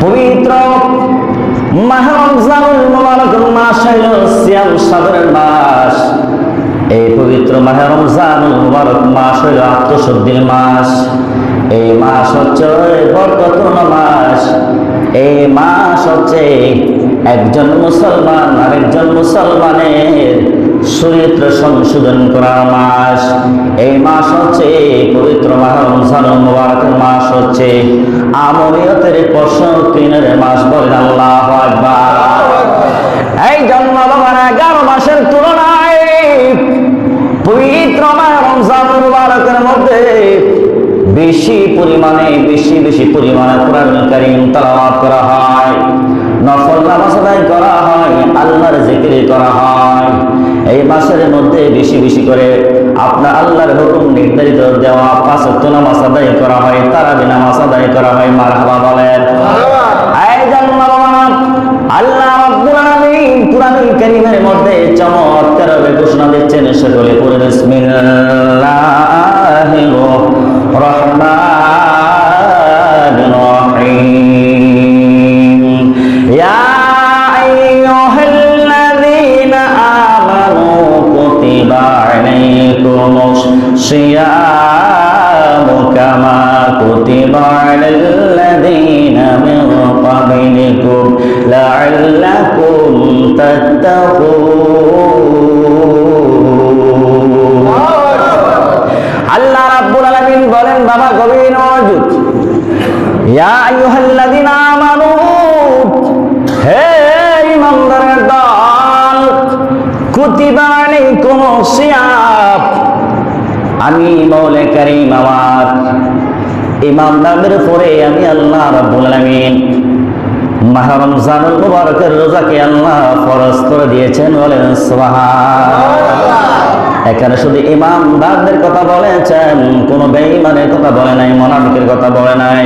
পবিত্র মাস মাস। এই পবিত্র মাস আত্মশুদ্ধির মাস। এই মাস হচ্ছে মাস। এই মাস হচ্ছে একজন মুসলমান আরেকজন মুসলমানের চরিত্র সংশোধন করার মাস। এই মাস হচ্ছে পবিত্র মাহ রমজান মুবারক মাস হচ্ছে। আমরিয়তের প্রশ্নের মাস বলেন আল্লাহ আকবার। এই জন্ম বাবার এগারো মাসের তুলনায় পবিত্র মাহ মুবারকের মধ্যে বেশি পরিমাণে, বেশি বেশি পরিমাণে কোরআন কারীম তেলাওয়াত করা হয়। নফল নামাজ আদায় করা হয়, আল্লাহর জিকির করা হয়। এই মাসের মধ্যে বেশি বেশি করে আপনার আল্লাহর হুকুম নির্ধারিত দেওয়া পাঁচ নামাজ আদায় করা হয়, তারাবি নামাজ আদায় করা হয়, মারহাবা বলেন। আল্লাহ পুরানি কারিমের মধ্যে চমৎকার ঘোষণা দিচ্ছেন, সকলে পড়ে আলাইকুমুশ সিয়ামু কামা কুতিবা আলাল্লাযীনা মিন قبلكم لعلكم تتقون আল্লাহ রাব্বুল আলামিন বলেন বাবা গভীর মনোযোগ ইয়া আইয়ুহাল্লাযীনা আমানু হে ইমানদারের দল কুতিবা আলাইকুমুস সিয়াম আমি মৌলে কারীম আমার ইমানদারদের উপরে আমি আল্লাহ মুবারকের রোজাকে আল্লাহ ফরজ করে দিয়েছেন বলেন এখানে শুধু ইমামদারদের কথা বলেছেন, কোন বেঈমানের কথা বলে নাই, মোনাফিকের কথা বলে নাই,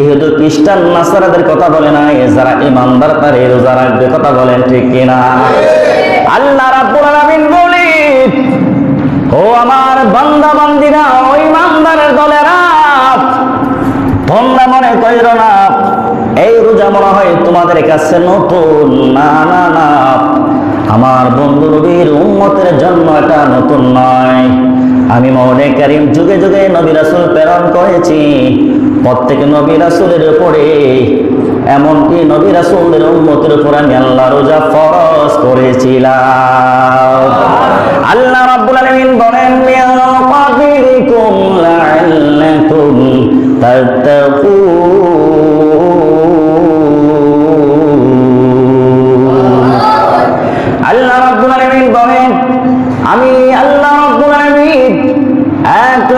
ইহুদু, খ্রিস্টান, নাসারাদের কথা বলে নাই, যারা ইমানদার তার রোজা রাখবে কথা বলেন ঠিক কিনা? আল্লাহ রাব্বুল আলামিন বান্দা বান্দিরা ওই তোমরা মনে কইর না, এই রোজা মনে হয় তোমাদের কাছে নতুন। না না না। আমার বন্ধু নবীর উম্মতের জন্য এটা নতুন নয়। আমি মনে কারিম যুগে যুগে নবী রাসুল প্রেরণ করেছি। প্রত্যেক নবী রাসুলের উপরে, এমনকি নবী রাসুলের উম্মতের উপরে আমি আল্লাহ রোজা ফরজ করেছিলাম। আল্লাহ রাব্বুল আলামিন বলেন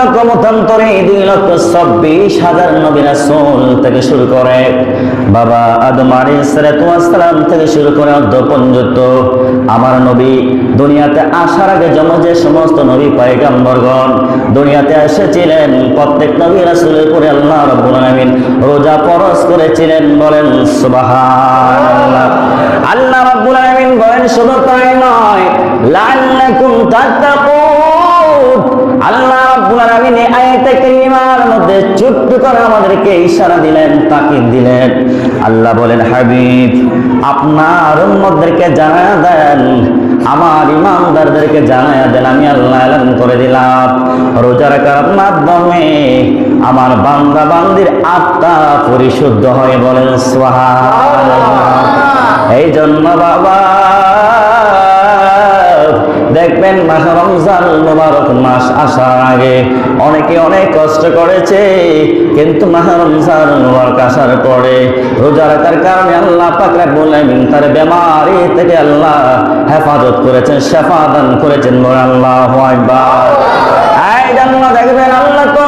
এক দুই লক্ষ চব্বিশ হাজার নবী রাসূল থেকে শুরু করে বাবা আদম আলাইহিস থেকে শুরু করে অর্ধ পর্যন্ত আমার নবী দুনিয়াতে আসার আগে জন্ম যে সমস্ত নবী পয়গাম্বরগণ দুনিয়াতে এসেছিলেন, প্রত্যেক নবী রাসূলের উপরে আল্লাহ রাব্বুল রোজা ফরজ করেছিলেন বলেন সুবহানাল্লাহ। আল্লাহ রাব্বুল বলেন শুধু তাই নয়, লাআল্লাকুম তাত্তাকুন। আল্লাহ করে আমাদেরকে ইশারা দিলেন তাকিদ দিলেন। আল্লাহ বলেন হাবিব আপনার উম্মতদেরকে জানা দেন আমার ইমানদারদেরকে জানায়া দেন আমি আল্লাহ এলান করে দিলাম। রোজা রাখার মাধ্যমে আমার বান্দা বান্দির আত্মা পরিশুদ্ধ হয়ে বলেন সোহা এই জন্য বাবা দেখবেন মাস রমজান মোবারক মাস আসার আগে অনেকে অনেক কষ্ট করেছে, কিন্তু মাহ রমজান মোবারক আসার পরে রোজা রাখার কারণে আল্লাহ পাকরা বললেন তার বেমারি থেকে আল্লাহ হেফাজত করেছেন শেফা দান করেছেন বলে আল্লাহ দেখবেন আল্লাহ তো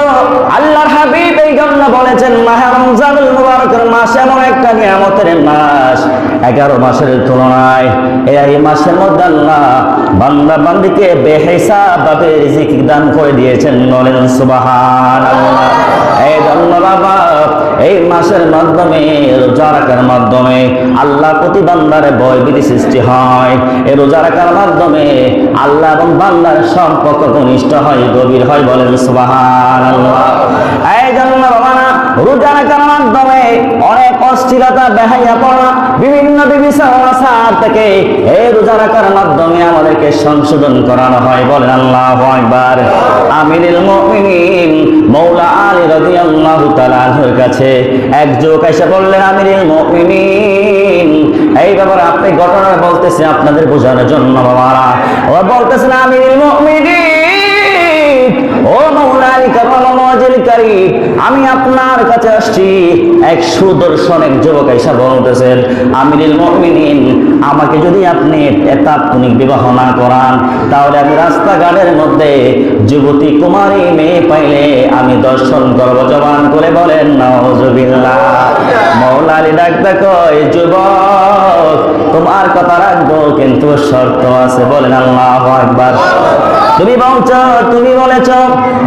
আল্লাহর হাবিব এই জন্য বলেছেন মাহে রমজানুল মুবারকের মাস এমন একটা নিয়ামতের মাস। এগারো মাসের তুলনায় এই মাসের মধ্যে আল্লাহ বান্দা বান্দিকে বেহিসাব ভাবে রিজিক দান করে দিয়েছেন, বলেন সুবাহান এই জন্য বাবা এই মাসের মাধ্যমে, রোজা রাখার মাধ্যমে আল্লাহ প্রতি বান্দারে ভয় বিধি সৃষ্টি হয়। এই রোজা রাখার মাধ্যমে আল্লাহ এবং বান্দার সম্পর্ক ঘনিষ্ঠ হয়, গভীর হয়, বলেন সুবাহান রোজা রাখার অনেক অস্থিরতা পড়া বিভিন্ন থেকে এই মাধ্যমে আমাদেরকে সংশোধন করানো হয়। বলেন আল্লাহ একবার আমিরুল মুমিনিন মৌলা আলী কাছে এক এসে বললেন, আমিরুল মুমিনিন, এই ব্যাপারে আপনি ঘটনা বলতেছেন আপনাদের বোঝানোর জন্য বাবারা। বলতেছেন, আমিরুল মুমিনিন ও আমি আপনার কাছে আসছি। এক সুদর্শন এক যুবক এসে বলতেছেন আমিরুল আমাকে যদি আপনি তাৎক্ষণিক বিবাহ না করান, তাহলে আমি রাস্তাঘাটের মধ্যে যুবতী কুমারী মেয়ে পাইলে আমি দর্শন করব। জবান করে বলেন নজবিল্লাহ মৌলা ডাক্তার কয়, যুবক, তোমার কথা রাখব, কিন্তু শর্ত আছে। বলেন, আল্লাহ একবার তুমি বলছ, তুমি বলেছ,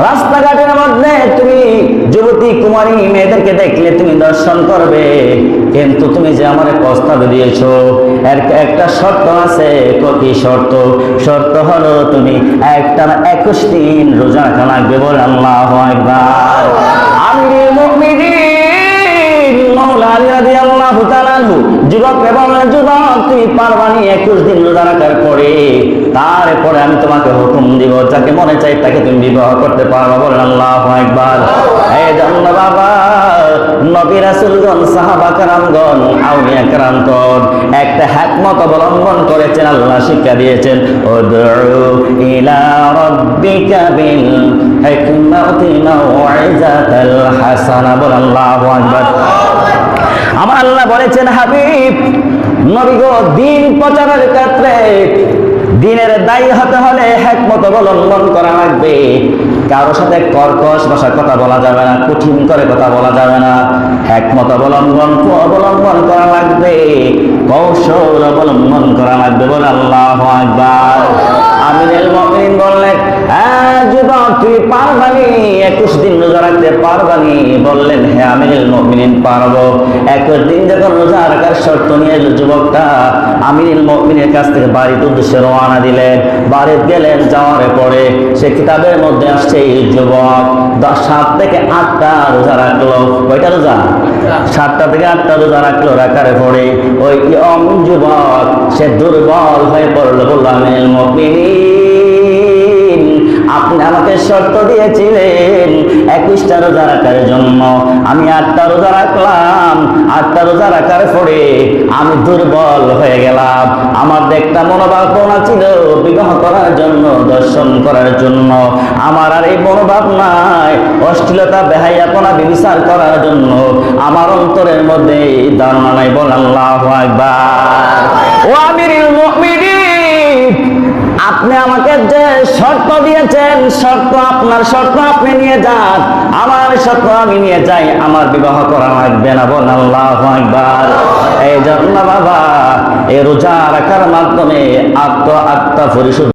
রাস্তাঘাটের মধ্যে তুমি যুবতী কুমারী মেয়েদেরকে দেখলে তুমি দর্শন করবে। কিন্তু তুমি যে আমার প্রস্তাব দিয়েছ একটা শর্ত আছে, কি শর্ত? শর্ত হলো তুমি একটা একুশ দিন রোজা রাখা লাগবে আল্লাহ একবার আমি মুমিনিন, মাওলা আলী রাদিয়াল্লাহু তাআলা যুবককে বললেন যুবক, তুমি পারবানি একুশ দিন রোজা রাখার পরে। তারপরে আমি তোমাকে হুকুম দিব, যাকে মনে চাই তাকে তুমি বিবাহ করতে পারব, বলেন আল্লাহ একবার এই জন্য বাবা, নবী রাসূলগণ একটা হ্যাকমত অবলম্বন করেছেন, আল্লাহ শিক্ষা দিয়েছেন ইলা বিল হাসানা বল আল্লাহু আকবার। আমার আল্লাহ বলেছেন, হাবিব, নবী গো, দিন প্রচারের ক্ষেত্রে দিনের দায়ী হতে হলে হ্যাকমত অবলম্বন করা লাগবে। কারোর সাথে কর্কশ ভাষার কথা বলা যাবে না, কঠিন করে কথা বলা যাবে না। হ্যাকমত অবলম্বন অবলম্বন করা লাগবে। কৌশল অবলম্বন করা লাগবে বলে আল্লাহ আকবার। আমিনুল মুমিন বললেন হ্যাঁ যুবক, তুই পারবানি? একুশ দিন রোজা রাখতে পারবানি? বললেন হ্যাঁ আমিনুল মুমিনিন পারব। একুশ দিন যখন রোজা রাখার শর্ত নিয়ে যুবকটা আমিনুল মুমিনের কাছ থেকে বাড়ির উদ্দেশ্যে রওনা দিলেন। বাড়িতে গেলেন, যাওয়ার পরে সে কিতাবের মধ্যে আসছে, এই যুবক, দশ সাত থেকে আটটা রোজা রাখল। কয়টা রোজা? সাতটা থেকে আটটা রোজা রাখল, রাখার পরে ওই যুবক, সে দুর্বল হয়ে পড়ল, বলল আমিনুল মুমিনিন আপনি আমাকে শর্ত দিয়েছিলেন, একুশটা রোজা রাখার জন্য। আমি আটটা রোজা রাখলাম, আটটা রোজা রাখার পরে আমি দুর্বল হয়ে গেলাম। আমার একটা মনোভাবনা ছিল বিবাহ করার জন্য, দর্শন করার জন্য। আমার আর এই মনোভাব নাই, অশ্লীলতা বেহাইয়া বেহাইয়াপনা বিবিচার করার জন্য। আমার অন্তরের মধ্যে ধারণা নাই, বল আল্লাহ একবার ও আমিরুল মুমিনিন আপনি আমাকে যে শর্ত দিয়েছেন, শর্ত আপনার শর্ত আপনি নিয়ে যান, আমার শর্ত আমি নিয়ে যাই, আমার বিবাহ করা লাগবে না বল, আল্লাহ একবার এই জন্য বাবা, এই রোজা রাখার মাধ্যমে আত্ম আত্মা পরিশুদ্ধ